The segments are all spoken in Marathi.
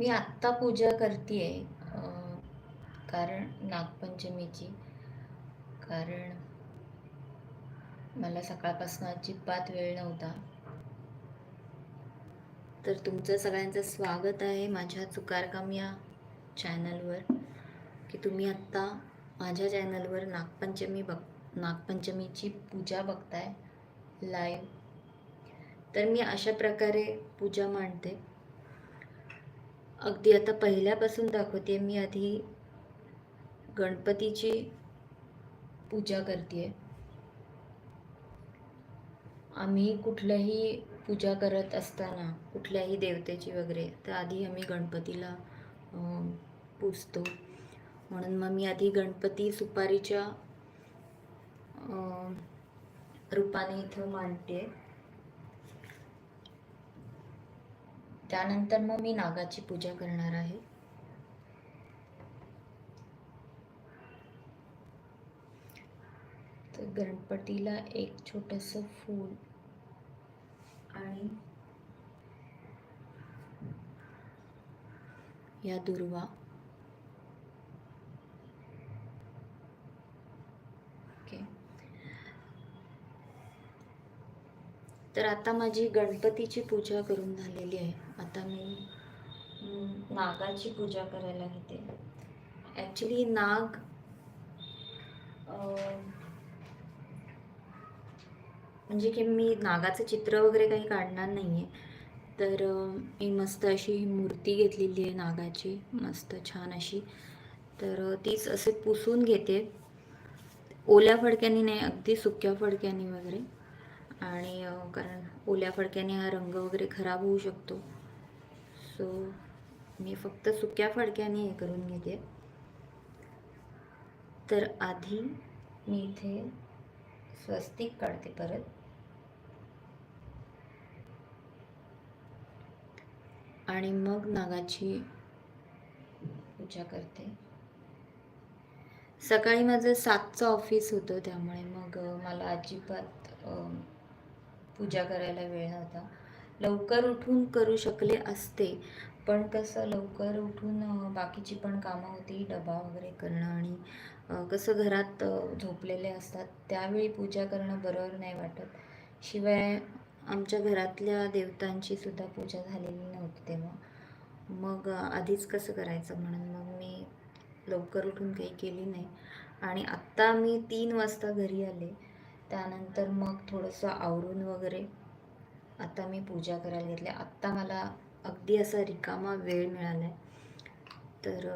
मी आत्ता पूजा करते कारण नागपंचमीची. कारण मला सकाळपासून अजिबात वेळ नव्हता. तर तुमचं सगळ्यांचं स्वागत आहे माझ्या चुकारकाम या चॅनलवर की तुम्ही आत्ता माझ्या चॅनलवर नागपंचमी बघ नागपंचमीची पूजा बघताय लाईव्ह तर मी अशा प्रकारे पूजा मांडते. अगदी आता पहिल्यापासून दाखवते मी आधी गणपतीची पूजा करते आम्ही कुठल्याही पूजा करत असताना कुठल्याही देवतेची वगैरे तर आधी आम्ही गणपतीला पूजतो. म्हणून मग मी आधी गणपती सुपारीच्या रूपाने इथं मांडते त्यानंतर मग मी नागाची पूजा करणार आहे. तर गणपतीला एक छोटस फूल आणि या दुर्वा. ओके. तर आता माझी गणपतीची पूजा करून झालेली आहे. आता मी नागाची पूजा करायला घेते. ॲक्च्युली नाग म्हणजे की मी नागाचं चित्र वगैरे काही काढणार नाही आहे तर मी मस्त अशी मूर्ती घेतलेली आहे नागाची मस्त छान अशी. तर तीच असे पुसून घेते. ओल्या फडक्याने नाही अगदी सुक्या फडक्याने वगैरे. आणि कारण ओल्या फडक्याने हा रंग वगैरे खराब होऊ शकतो. सो मी फक्त सुक्या फडक्याने हे करून घेते. तर आधी मी इथे स्वस्तिक काढते परत. आणि मग नागाची पूजा करते. सकाळी माझं सातचं ऑफिस होतं त्यामुळे मग मला अजिबात पूजा करायला वेळ नव्हता. लवकर उठून करू शकले असते. पण कसं लवकर उठून बाकीची पण कामं होती डबा वगैरे करणं आणि कसं घरात झोपलेले असतात त्यावेळी पूजा करणं बरोबर नाही वाटत. शिवाय आमच्या घरातल्या देवतांची सुद्धा पूजा झालेली नव्हती तेव्हा. मग आधीच कसं करायचं म्हणून मग मी लवकर उठून काही केली नाही. आणि आत्ता मी तीन वाजता घरी आले. त्यानंतर मग थोडंसं आवरून वगैरे आता मी पूजा करायला घेतली आत्ता मला अगदी असा रिकामा वेळ मिळाला आहे तर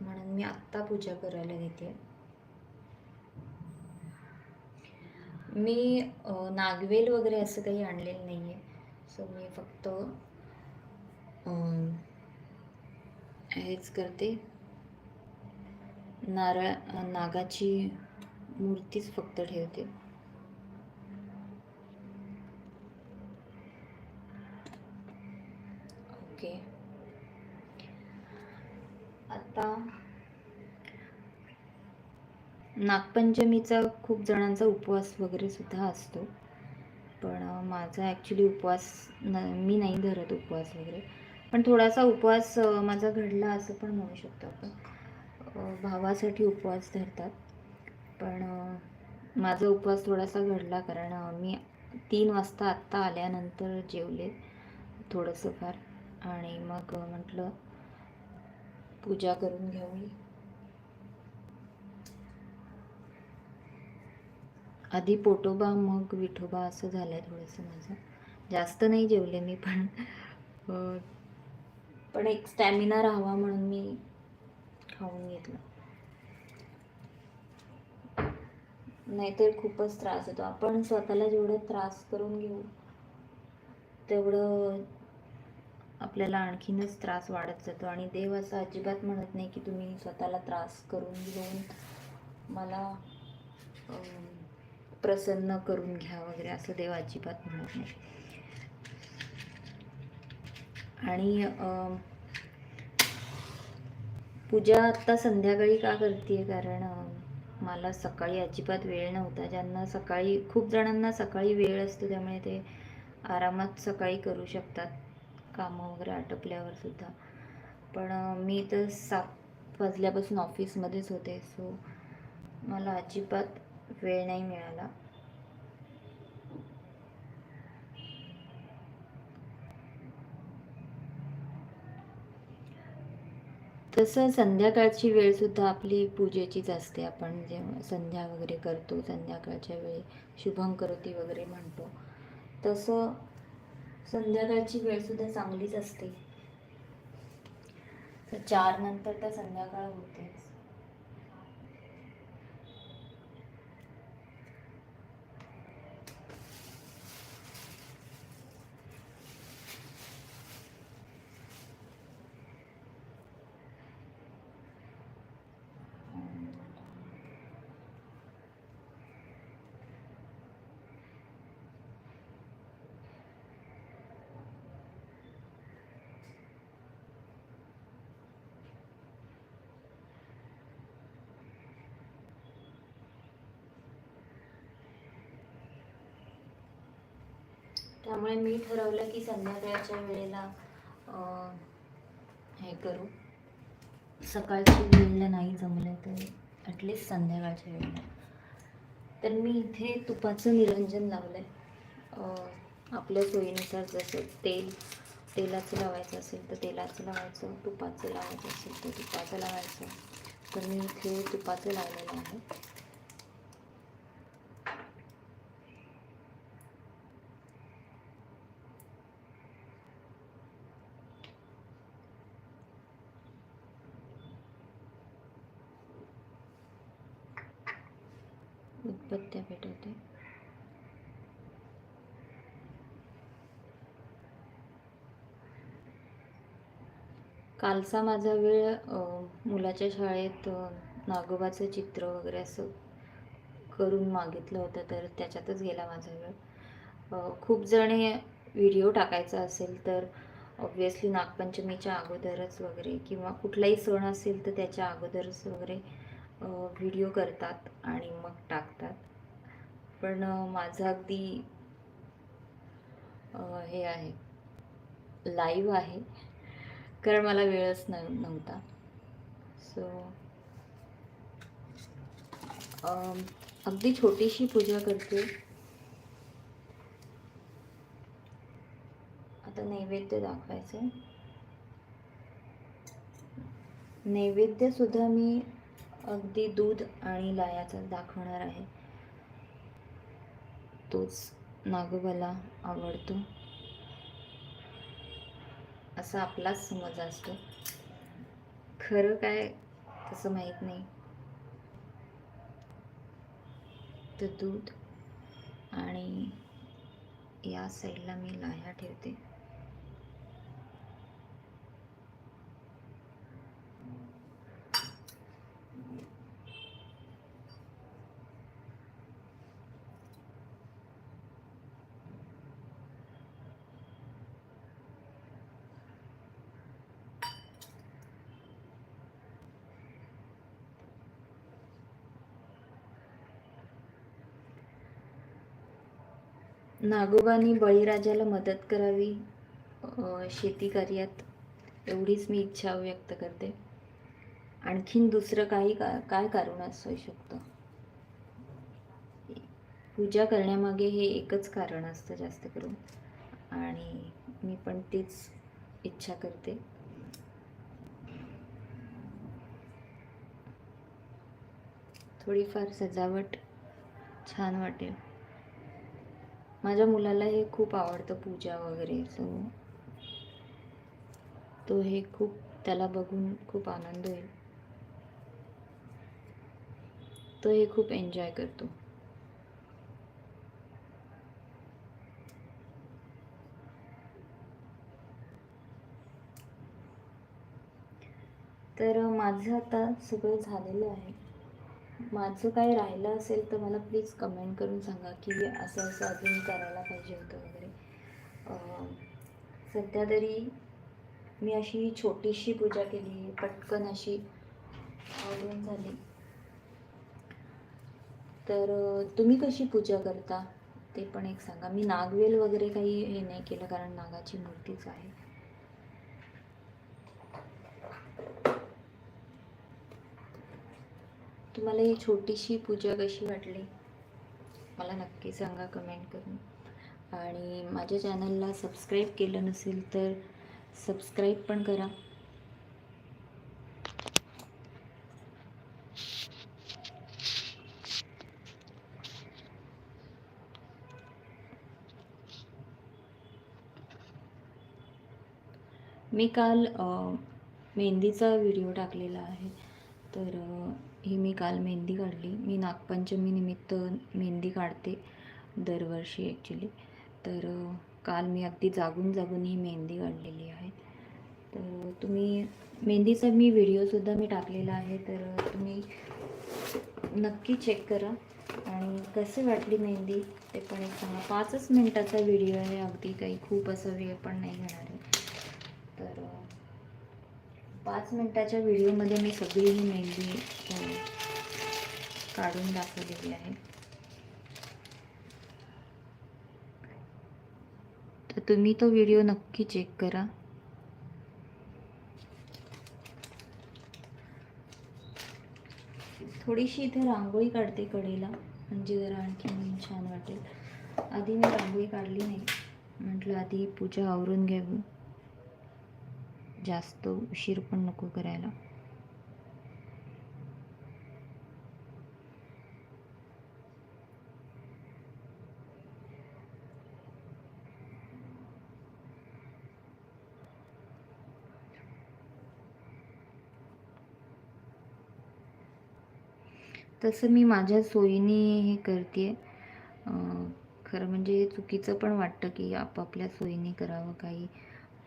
म्हणून मी आत्ता पूजा करायला घेते. मी नागवेल वगैरे असं काही आणलेलं नाही आहे सो मी फक्त हेच करते. नारळ नागाची मूर्तीच फक्त ठेवते. आता नागपंचमीचा खूप जणांचा उपवास वगैरे सुद्धा असतो. पण माझा ॲक्च्युली उपवास न मी नाही धरत उपवास वगैरे. पण थोडासा उपवास माझा घडला असं पण म्हणू शकतो आपण. भावासाठी उपवास धरतात. पण माझा उपवास थोडासा घडला कारण मी तीन वाजता आत्ता आल्यानंतर जेवले थोडंसं फार. आणि मग म्हटलं पूजा करून घ्यावी आधी पोटोबा मग विठोबा असं झालं आहे थोडंसं माझं. जास्त नाही जेवले मी पण पण एक स्टॅमिना राहावा म्हणून मी खाऊन घेतलं. नाहीतर खूपच त्रास होतो. आपण स्वतःला जेवढं त्रास करून घेऊ तेवढं आपल्याला आणखीनच त्रास वाढत जातो. आणि देव असं अजिबात म्हणत नाही की तुम्ही स्वतःला त्रास करून घेऊन मला प्रसन्न करून घ्या वगैरे असं देव अजिबात म्हणत नाही. आणि पूजा आत्ता संध्याकाळी का करते कारण मला सकाळी अजिबात वेळ नव्हता. ज्यांना सकाळी खूप जणांना सकाळी वेळ असतो त्यामुळे ते आरामात सकाळी करू शकतात. कामं वगैरे आटपल्यावर सुद्धा. पण मी तर सात वाजल्यापासून ऑफिसमध्येच होते. सो मला अजिबात वेळ नाही मिळाला. तसं संध्याकाळची वेळ सुद्धा आपली पूजेचीच असते. आपण जेव्हा संध्या वगैरे करतो संध्याकाळच्या वेळी शुभंकरोती वगैरे म्हणतो. तसं संध्याकाळची वेळ सुद्धा चांगलीच असते. तर चार नंतर तर संध्याकाळ होतेच. त्यामुळे मी ठरवलं की संध्याकाळच्या वेळेला हे करू. सकाळची वेळेला नाही जमलं तर ॲटलिस्ट संध्याकाळच्या वेळेला. तर मी इथे तुपाचं निरंजन लावलं आहे आपल्या सोयीनुसार जसं तेल तेलाचं लावायचं असेल तर तेलाचं लावायचं तुपाचं लावायचं असेल तर तुपाचं लावायचं. तर मी इथे तुपाचं लावलेलं आहे. उत्पत्त्या पेटवते. कालचा माझा वेळ मुलाच्या शाळेत नागोबाचं चित्र वगैरे असं करून मागितलं होतं तर त्याच्यातच गेला माझा वेळ. खूप जणे व्हिडिओ टाकायचा असेल तर ऑब्वियसली नागपंचमीच्या अगोदरच वगैरे किंवा कुठलाही सण असेल तर त्याच्या अगोदरच वगैरे व्हिडिओ करतात आणि मग टाकतात. पण माझं अगदी हे आहे. लाईव्ह आहे. कारण मला वेळच नव्हता. सो अगदी छोटीशी पूजा करते. आता नैवेद्य दाखवायचं आहे मी अगदी दूध आणि लायाचा दाखवणार आहे. तोच नागोबाला आवडतो. असा आपलाच समज असतो. खरं काय तसं माहीत नाही. तर दूध आणि या साईडला मी लाह्या ठेवते. नागोबानी बळीराजाला मदत करावी शेती कार्यात एवढीच मी इच्छा व्यक्त करते. आणखीन दुसरं काही का काय कारण असू शकतं? पूजा करण्यामागे हे एकच कारण असतं जास्त करून. आणि मी पण तीच इच्छा करते. थोडीफार सजावट छान वाटेल. माझ्या मुलाला हे खूप आवडतं पूजा वगैरे सो तो हे खूप त्याला बघून खूप आनंद होईल. तो हे खूप एन्जॉय करतो. तर माझं आता सगळं झालेलं आहे. माझं काय राहिलं असेल तर मला प्लीज कमेंट करून सांगा की असं असं अजून करायला पाहिजे होतं वगैरे. सध्या तरी मी अशी छोटीशी पूजा केली पटकन अशी आवडून झाली. तर तुम्ही कशी पूजा करता? ते पण एक सांगा. मी नागवेल वगैरे काही हे नाही केलं कारण नागाची मूर्तीच आहे. तुम्हाला ही छोटीशी पूजा कशी वाटली? मला नक्की सांगा कमेंट करून. आणि माझ्या चॅनलला सबस्क्राईब केलं नसेल तर सबस्क्राईब पण करा. मी काल मेहंदीचा व्हिडिओ टाकलेला आहे. तर ही मी काल मेहंदी काढली. मी नागपंचमीनिमित्त मेहंदी काढते दरवर्षी ॲक्च्युली तर काल मी अगदी जागून जागून ही मेहंदी काढलेली आहे. तर तुम्ही मेहंदीचा मी व्हिडिओसुद्धा मी टाकलेला आहे. तर तुम्ही नक्की चेक करा. आणि कसे वाटली मेहंदी? ते पण एक सांगा. पाचच मिनटाचा व्हिडिओ आहे. अगदी काही खूप असा वेळ पण नाही घेणार आहे. पाच मिनटाच्या व्हिडिओमध्ये मी सगळी ही मेहंदी काढून दाखवलेली आहे. तर तुम्ही तो व्हिडिओ नक्की चेक करा. थोडीशी इथे रांगोळी काढते कडेला म्हणजे जरा आणखी छान वाटेल. आधी मी रांगोळी काढली नाही. म्हटलं आधी पूजा आवरून घ्यावी जास्त उशीर पण नको करायला. तसं मी माझ्या सोयीने हे करते. खरं म्हणजे चुकीचं पण वाटतं की आपापल्या सोयीने करावं काही.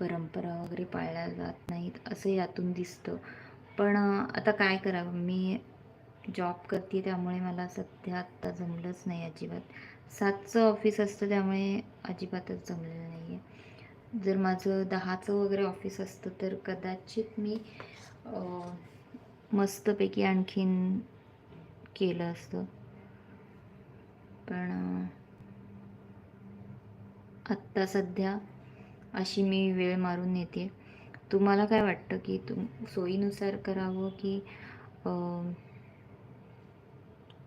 परंपरा वगैरे पाळल्या जात नाहीत असं यातून दिसतं. पण आता काय करावं? मी जॉब करते त्यामुळे मला सध्या आत्ता जमलंच नाही अजिबात. सातचं ऑफिस असतं त्यामुळे अजिबातच जमलेलं नाही आहे जर माझं दहाचं वगैरे ऑफिस असतं तर कदाचित मी मस्तपैकी आणखीन केलं असतं. पण आत्ता सध्या अशी मी वेळ मारून येते तुम्हाला काय वाटतं की तुम सोयीनुसार करावं की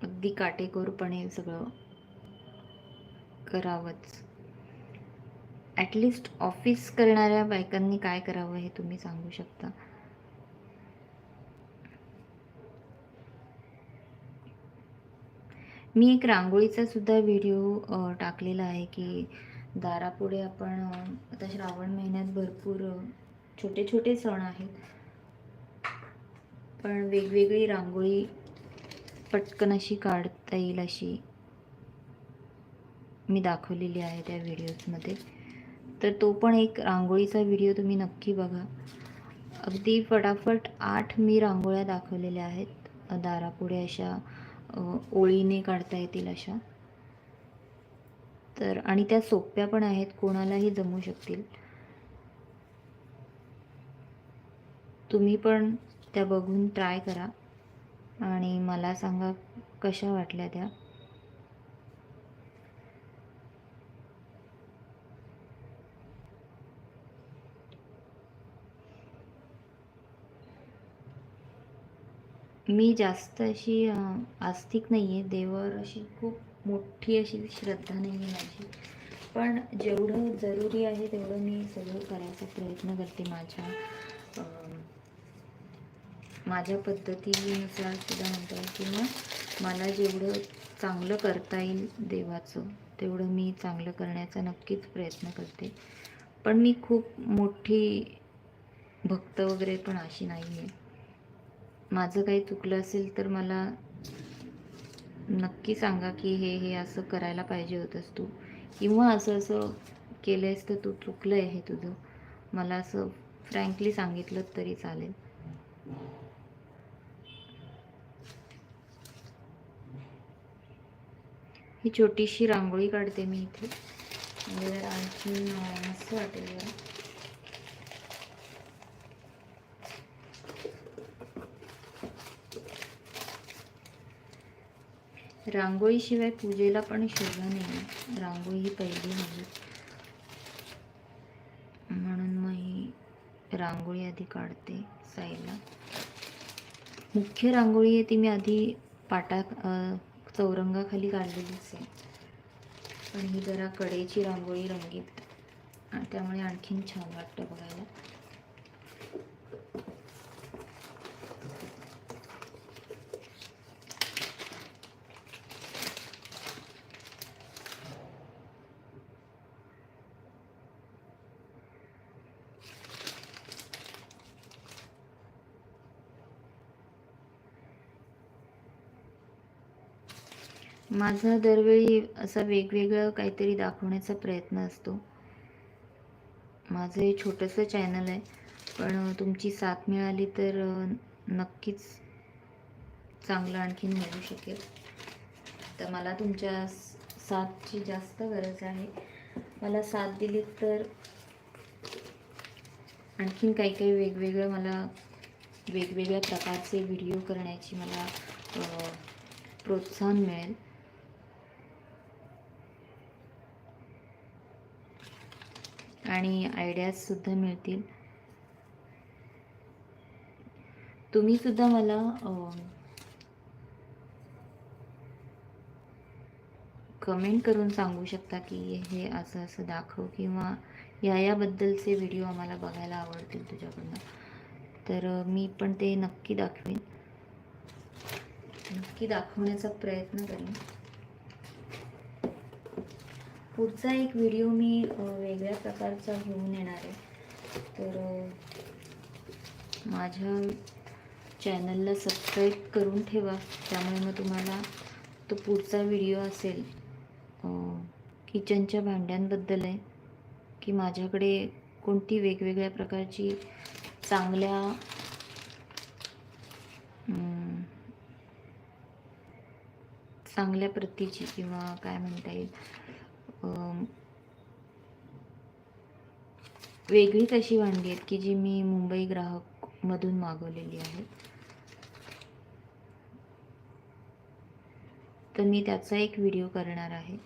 अगदी काटेकोरपणे सगळं करावंच? ॲटलिस्ट ऑफिस करणाऱ्या बायकांनी काय करावं हे तुम्ही सांगू शकता? मी एक रांगोळीचा सुद्धा व्हिडिओ टाकलेला आहे की दारापुढे आपण आता श्रावण महिन्यात भरपूर छोटे छोटे सण आहेत. पण वेगवेगळी रांगोळी पटकन अशी काढता येईल अशी मी दाखवलेली आहे त्या व्हिडिओजमध्ये. तर तो पण एक रांगोळीचा व्हिडिओ तुम्ही नक्की बघा. अगदी फटाफट आठ मी रांगोळ्या दाखवलेल्या आहेत. दारापुढे अशा ओळीने काढता येतील अशा. तर आणि त्या सोप्या पण आहेत कोणालाही जमू शकतील. तुम्ही पण त्या बघून ट्राय करा आणि मला सांगा कशा वाटल्या त्या. मी जास्त अशी आस्तिक नाही आहे देवावर अशी खूप मोठी अशी श्रद्धा नाही आहे माझी. पण जेवढं जरुरी आहे तेवढं मी सगळं करायचा प्रयत्न करते माझ्या माझ्या पद्धतीनुसार सुद्धा म्हणता येईल किंवा मला जेवढं चांगलं करता येईल देवाचं तेवढं मी चांगलं करण्याचा नक्कीच प्रयत्न करते. पण मी खूप मोठी भक्त वगैरे पण अशी नाही आहे माझं काही चुकलं असेल तर मला नक्की सांगा की हे हे असं करायला पाहिजे होतंस तू. किंवा असं असं केलं आहेस तर तू चुकलं आहे हे तुझं. मला असं फ्रँकली सांगितलं तरी चालेल. ही छोटीशी रांगोळी काढते मी इथे. म्हणजे आणखी मस्त वाटेल रांगोळीशिवाय पूजेला पण शोभा नाही. रांगोळी ही पहिली नाही म्हणून मग ही रांगोळी आधी काढते साईडला मुख्य रांगोळी आहे ती मी आधी पाटा चौरंगाखाली काढलेलीच आहे. पण ही जरा कडेची रांगोळी रंगीत. आणि त्यामुळे आणखीन छान वाटतं बघायला. माझा दरवेळी असा वेगवेगळं काहीतरी दाखवण्याचा प्रयत्न असतो. माझं हे छोटंसं चॅनल आहे. पण तुमची साथ मिळाली तर नक्कीच चांगलं आणखीन मिळू शकेल. तर मला तुमच्या साथची जास्त गरज आहे. मला साथ दिली तर आणखीन काही काही वेगवेगळं मला वेगवेगळ्या प्रकारचे व्हिडिओ करण्याची मला प्रोत्साहन मिळेल. आणि आयडियाजसुद्धा मिळतील. तुम्ही सुद्धा मला कमेंट करून सांगू शकता की हे असं असं दाखव किंवा या याबद्दलचे व्हिडिओ आम्हाला बघायला आवडतील तुझ्याकडनं. तर मी पण ते नक्की दाखवेन. नक्की दाखवण्याचा प्रयत्न करेन. पुढचा एक व्हिडिओ मी वेगळ्या प्रकारचा घेऊन येणार आहे. तर माझ्या चॅनलला सबस्क्राईब करून ठेवा. त्यामुळे मग तुम्हाला तो पुढचा व्हिडिओ असेल किचनच्या भांड्यांबद्दल आहे की माझ्याकडे कोणती वेगवेगळ्या प्रकारची चांगल्या चांगल्या प्रतीची किंवा काय म्हणता येईल वेगळीच अशी भांडी आहेत की जी मी मुंबई ग्राहकमधून मागवलेली आहेत तर मी त्याचा एक व्हिडिओ करणार आहे.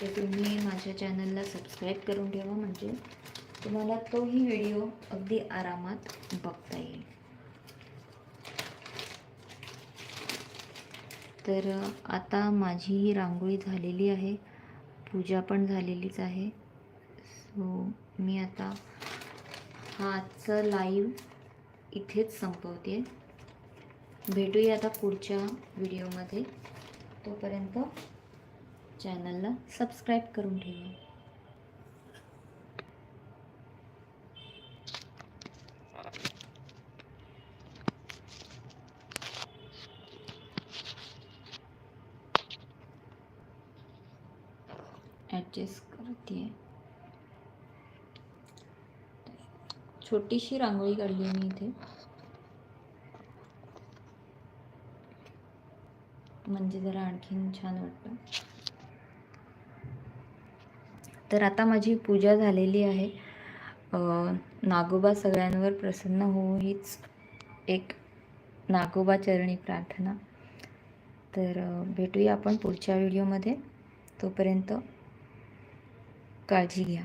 तर तुम्ही माझ्या चॅनलला सबस्क्राईब करून ठेवा म्हणजे तुम्हाला तोही व्हिडिओ अगदी आरामात बघता येईल. तर आता माझी ही रांगोळी झालेली आहे. पूजा पण झालेलीच आहे. सो मी आता हा आजचा लाईव्ह इथेच संपवते. भेटूया आता पुढच्या व्हिडिओमध्ये तोपर्यंत चॅनलला सबस्क्राईब करून ठेवा. ॲडजस्ट करते छोटीशी रांगोळी काढली मी इथे. म्हणजे जरा आणखीन छान वाटतं. तर आता माझी पूजा झालेली आहे. नागोबा सगळ्यांवर प्रसन्न हो हीच एक नागोबा चरणी प्रार्थना. तर भेटूया आपण पुढच्या व्हिडिओमध्ये. तोपर्यंत काळजी घ्या.